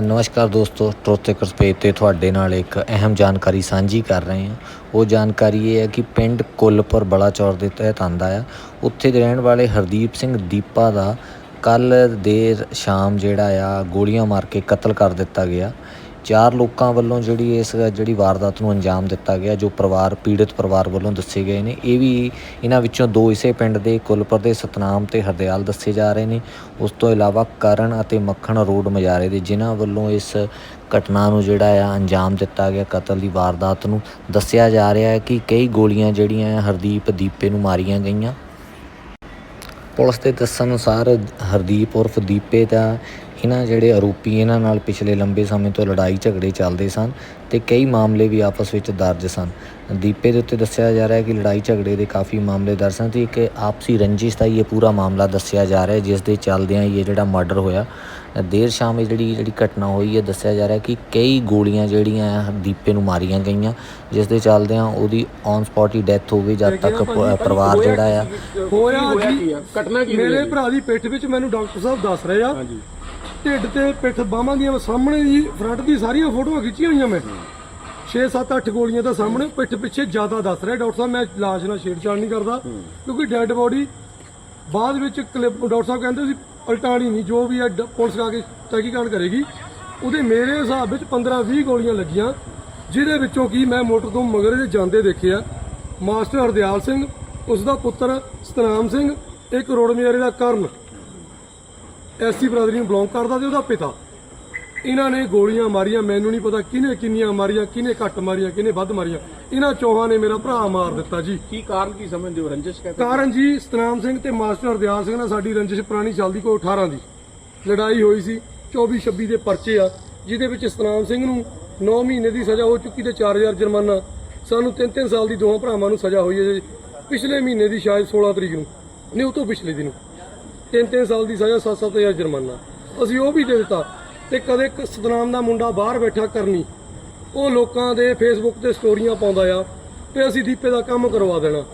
ਨਮਸਕਾਰ ਦੋਸਤੋ ਟਰੋਥੇਕਰਸ ਪੇਜ ਤੇ ਤੁਹਾਡੇ ਨਾਲ ਇੱਕ ਅਹਿਮ ਜਾਣਕਾਰੀ ਸਾਂਝੀ ਕਰ ਰਹੇ ਹਾਂ। ਉਹ ਜਾਣਕਾਰੀ ਇਹ ਹੈ ਕਿ ਪਿੰਡ ਕੁੱਲਪੁਰ ਬਲਾਚੌਰ ਦੇ ਤਹਿਤ ਆਂਦਾ ਆ। ਉੱਥੇ ਦੇ ਰਹਿਣ ਵਾਲੇ ਹਰਦੀਪ ਸਿੰਘ ਦੀਪਾ ਦਾ ਕੱਲ ਦੇਰ ਸ਼ਾਮ ਜਿਹੜਾ ਆ, ਗੋਲੀਆਂ ਮਾਰ ਕੇ ਕਤਲ ਕਰ ਦਿੱਤਾ ਗਿਆ। ਚਾਰ ਲੋਕਾਂ ਵੱਲੋਂ ਜਿਹੜੀ ਇਸ, ਜਿਹੜੀ ਵਾਰਦਾਤ ਨੂੰ ਅੰਜਾਮ ਦਿੱਤਾ ਗਿਆ, ਜੋ ਪਰਿਵਾਰ, ਪੀੜਤ ਪਰਿਵਾਰ ਵੱਲੋਂ ਦੱਸੇ ਗਏ ਨੇ। ਇਹ ਵੀ ਇਹਨਾਂ ਵਿੱਚੋਂ ਦੋ ਇਸੇ ਪਿੰਡ ਦੇ, ਕੁਲਪੁਰ ਦੇ ਸਤਨਾਮ ਤੇ ਹਰਦਿਆਲ ਦੱਸੇ ਜਾ ਰਹੇ ਨੇ। ਉਸ ਤੋਂ ਇਲਾਵਾ ਕਰਨ ਅਤੇ ਮੱਖਣ ਰੋਡ ਮਜਾਰੇ ਦੇ, ਜਿਨ੍ਹਾਂ ਵੱਲੋਂ ਇਸ ਘਟਨਾ ਨੂੰ ਜਿਹੜਾ ਆ ਅੰਜਾਮ ਦਿੱਤਾ ਗਿਆ, ਕਤਲ ਦੀ ਵਾਰਦਾਤ ਨੂੰ ਦੱਸਿਆ ਜਾ ਰਿਹਾ ਹੈ ਕਿ ਕਈ ਗੋਲੀਆਂ ਜਿਹੜੀਆਂ ਹਰਦੀਪ ਦੀਪੇ ਨੂੰ ਮਾਰੀਆਂ ਗਈਆਂ। ਪੁਲਿਸ ਦੇ ਦੱਸਣ ਅਨੁਸਾਰ ਹਰਦੀਪ ਉਰਫ ਦੀਪੇ ਦਾ ਇਹਨਾਂ ਜਿਹੜੇ ਆਰੋਪੀ ਇਹਨਾਂ ਨਾਲ ਪਿਛਲੇ ਲੰਬੇ ਸਮੇਂ ਤੋਂ ਲੜਾਈ ਝਗੜੇ ਚੱਲਦੇ ਸਨ ਤੇ ਕਈ ਮਾਮਲੇ ਵੀ ਆਪਸ ਵਿੱਚ ਦਰਜ ਸਨ। ਦੀਪੇ ਦੇ ਉੱਤੇ ਦੱਸਿਆ ਜਾ ਰਿਹਾ ਹੈ ਕਿ ਲੜਾਈ ਝਗੜੇ ਦੇ ਕਾਫੀ ਮਾਮਲੇ ਦਰਜ ਸਨ ਤੇ ਇੱਕ ਆਪਸੀ ਰੰਜਿਸ਼ ਦਾ ਹੀ ਇਹ ਪੂਰਾ ਮਾਮਲਾ ਦੱਸਿਆ ਜਾ ਰਿਹਾ ਹੈ ਜਿਸ ਦੇ ਚੱਲਦਿਆਂ ਇਹ ਜਿਹੜਾ ਮਰਡਰ ਹੋਇਆ। ਦੇਰ ਸ਼ਾਮ ਇਹ ਜਿਹੜੀ ਜਿਹੜੀ ਘਟਨਾ ਹੋਈ ਹੈ ਦੱਸਿਆ ਜਾ ਰਿਹਾ ਕਿ ਕਈ ਗੋਲੀਆਂ ਜਿਹੜੀਆਂ ਆ ਦੀਪੇ ਨੂੰ ਮਾਰੀਆਂ ਗਈਆਂ ਜਿਸ ਦੇ ਚੱਲਦਿਆਂ ਉਹਦੀ ਔਨ ਸਪੌਟ ਹੀ ਡੈਥ ਹੋ ਗਈ ਜਦ ਤੱਕ ਪਰਿਵਾਰ ਜਿਹੜਾ ਆ। ਹੋਇਆ ਜੀ ਘਟਨਾ ਕੀ ਮੇਰੇ? ਭਰਾ ਦੀ ਪਿੱਠ ਵਿੱਚ ਮੈਨੂੰ ਡਾਕਟਰ ਸਾਹਿਬ ਦੱਸ ਰਹੇ ਆ ਢਿੱਡ ਤੇ ਪਿੱਠ ਬਾਹਾਂ ਦੀਆਂ ਸਾਹਮਣੇ ਦੀ ਫਰੰਟ ਦੀ ਸਾਰੀਆਂ ਫੋਟੋਆਂ ਖਿੱਚੀਆਂ ਹੋਈਆਂ ਮੈਂ। 6 7 8 ਗੋਲੀਆਂ ਤਾਂ ਸਾਹਮਣੇ ਪਿੱਠ ਪਿੱਛੇ ਜ਼ਿਆਦਾ ਦੱਸ ਰਿਹਾ। ਡਾਕਟਰ ਸਾਹਿਬ ਮੈਂ ਲਾਸ਼ ਨਾਲ ਛੇੜਛਾੜ ਨਹੀਂ ਕਰਦਾ ਕਿਉਂਕਿ ਡੈੱਡ ਬੋਡੀ ਬਾਅਦ ਵਿੱਚ ਕਲਿੱਪ ਡਾਕਟਰ ਸਾਹਿਬ ਕਹਿੰਦੇ ਸੀ ਪਲਟਾਣੀ ਨਹੀਂ ਜੋ ਵੀ ਹੈ ਪੁਲਿਸ ਆ ਕੇ ਤਹਿਕੀਕਾਤ ਕਰੇਗੀ। ਉਹਦੇ ਮੇਰੇ ਹਿਸਾਬ ਵਿੱਚ 15 20 ਗੋਲੀਆਂ ਲੱਗੀਆਂ ਜਿਹਦੇ ਵਿੱਚੋਂ ਕੀ ਮੈਂ ਮੋਟਰ ਤੋਂ ਮਗਰ ਦੇ ਜਾਂਦੇ ਦੇਖਿਆ। ਮਾਸਟਰ ਹਰਦਿਆਲ ਸਿੰਘ ਉਸ ਦਾ ਪੁੱਤਰ ਸਤਨਾਮ ਸਿੰਘ ਇੱਕ ਰੋਡ ਮਿਆਰੇ ਦਾ ਕਰਨ। ਐਸਸੀ ਬਰਾਦਰੀ ਨੂੰ ਬਿਲੋਂਗ ਕਰਦਾ ਤੇ ਉਹਦਾ ਪਿਤਾ। ਇਹਨਾਂ ਨੇ ਗੋਲੀਆਂ ਮਾਰੀਆਂ ਮੈਨੂੰ ਨਹੀਂ ਪਤਾ ਕਿਹਨੇ ਕਿੰਨੀਆਂ ਮਾਰੀਆਂ ਕਿਹਨੇ ਘੱਟ ਮਾਰੀਆਂ ਕਿਹਨੇ ਵੱਧ ਮਾਰੀਆਂ। ਇਹਨਾਂ ਚੌਹਾਂ ਨੇ ਮੇਰਾ ਭਰਾ ਮਾਰ ਦਿੱਤਾ ਜੀ। ਕੀ ਕਾਰਨ ਕੀ ਸਮਝਦੇ ਹੋ? ਰੰਜਿਸ਼ ਕਹਿੰਦੇ ਕਾਰਨ ਜੀ ਸਤਨਾਮ ਸਿੰਘ ਤੇ ਮਾਸਟਰ ਹਰਦਿਆਲ ਸਿੰਘ ਨਾਲ ਸਾਡੀ ਰੰਜਿਸ਼ ਪੁਰਾਣੀ ਚੱਲਦੀ ਕੋਈ 18 ਦੀ। ਲੜਾਈ ਹੋਈ ਸੀ 24 26 ਦੇ ਪਰਚੇ ਆ ਜਿਹਦੇ ਵਿੱਚ ਸਤਨਾਮ ਸਿੰਘ ਨੂੰ 9 ਮਹੀਨੇ ਦੀ ਸਜ਼ਾ ਹੋ ਚੁੱਕੀ ਤੇ 4000 ਜੁਰਮਾਨਾ। ਸਾਨੂੰ 3-3 ਸਾਲ ਦੀ ਦੋਹਾਂ ਭਰਾਵਾਂ ਨੂੰ ਸਜ਼ਾ ਹੋਈ ਹੈ ਜੀ। ਪਿਛਲੇ ਮਹੀਨੇ ਦੀ ਸ਼ਾਇਦ 16 ਤਰੀਕ ਨੂੰ ਨਹੀਂ ਉਹ ਤੋਂ ਪਿਛਲੇ ਦਿਨ 3-3 ਸਾਲ ਦੀ ਸਜ਼ਾ 7-7000 ਜੁਰਮਾਨਾ। ਅਸੀਂ ਉਹ ਵੀ ਦੇ ਦਿੱਤਾ ਤੇ ਕਦੇ ਸਤਨਾਮ ਦਾ ਮੁੰਡਾ ਬਾਹਰ ਬੈਠਾ ਕਰਨੀ, ਉਹ ਲੋਕਾਂ ਦੇ ਫੇਸਬੁੱਕ ਤੇ ਸਟੋਰੀਆਂ ਪਾਉਂਦਾ ਆ ਤੇ ਅਸੀਂ ਦੀਪੇ ਦਾ ਕੰਮ ਕਰਵਾ ਦੇਣਾ।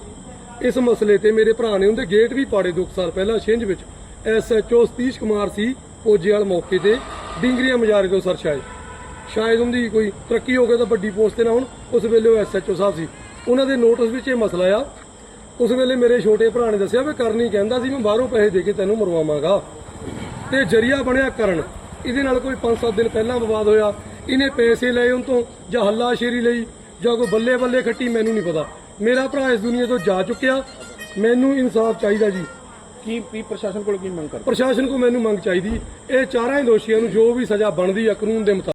ਇਸ ਮਸਲੇ ਤੇ ਮੇਰੇ ਭਰਾ ਨੇ ਉਹਦੇ ਗੇਟ ਵੀ ਪਾੜੇ ਦੋ ਕੁ ਸਾਲ ਪਹਿਲਾਂ ਛਿੰਝ ਵਿੱਚ। ਐਸਐਚਓ ਸਤੀਸ਼ ਕੁਮਾਰ ਸੀ ਫੌਜੀ ਵਾਲ ਮੌਕੇ ਤੇ, ਡਿੰਗਰੀਆਂ ਮਜਾਰੇ ਤੋਂ ਸਰ ਸ਼ਾਇਦ ਸ਼ਾਇਦ ਉਹਦੀ ਕੋਈ ਤਰੱਕੀ ਹੋ ਗਿਆ ਤਾਂ ਵੱਡੀ ਪੋਸਟ ਤੇ ਨਾ ਹੁਣ ਉਸ ਵੇਲੇ ਉਹ ਐਸਐਚਓ ਸਾਹਿਬ ਸੀ। ਉਹਨਾਂ ਦੇ ਨੋਟਿਸ ਵਿੱਚ ਇਹ ਮਸਲਾ ਆ ਉਸ ਵੇਲੇ ਮੇਰੇ ਛੋਟੇ ਭਰਾ ਨੇ ਦੱਸਿਆ ਵੀ ਕਰਨੀ ਕਹਿੰਦਾ ਸੀ ਮੈਂ ਬਾਹਰੋਂ ਪੈਸੇ ਦੇ ਕੇ ਤੈਨੂੰ ਮਰਵਾਵਾਂਗਾ। ਤੇ ਜਰੀਆ ਬਣਿਆ ਕਰਨ। ਇਹਦੇ ਨਾਲ ਕੋਈ 5-7 ਦਿਨ ਪਹਿਲਾਂ ਵਿਵਾਦ ਹੋਇਆ। ਇਹਨੇ ਪੈਸੇ ਲਏ ਉਹ ਤੋਂ ਜਾਂ ਹੱਲਾਸ਼ੇਰੀ ਲਈ ਜਾਂ ਕੋਈ ਬੱਲੇ ਬੱਲੇ ਖੱਟੀ ਮੈਨੂੰ ਨਹੀਂ ਪਤਾ। ਮੇਰਾ ਭਰਾ ਇਸ ਦੁਨੀਆ ਤੋਂ ਜਾ ਚੁੱਕਿਆ। ਮੈਨੂੰ ਇਨਸਾਫ ਚਾਹੀਦਾ ਜੀ। ਕੀ ਕੀ ਪ੍ਰਸ਼ਾਸਨ ਕੋਲ ਕੀ ਮੰਗ ਕਰਦੇ? ਪ੍ਰਸ਼ਾਸਨ ਕੋ ਮੈਨੂੰ ਮੰਗ ਚਾਹੀਦੀ। ਇਹ ਚਾਰਾਂ ਹੀ ਦੋਸ਼ੀਆਂ ਨੂੰ ਜੋ ਵੀ ਸਜ਼ਾ ਬਣਦੀ ਆ ਕਾਨੂੰਨ ਦੇ ਮੁਤਾਬਕ।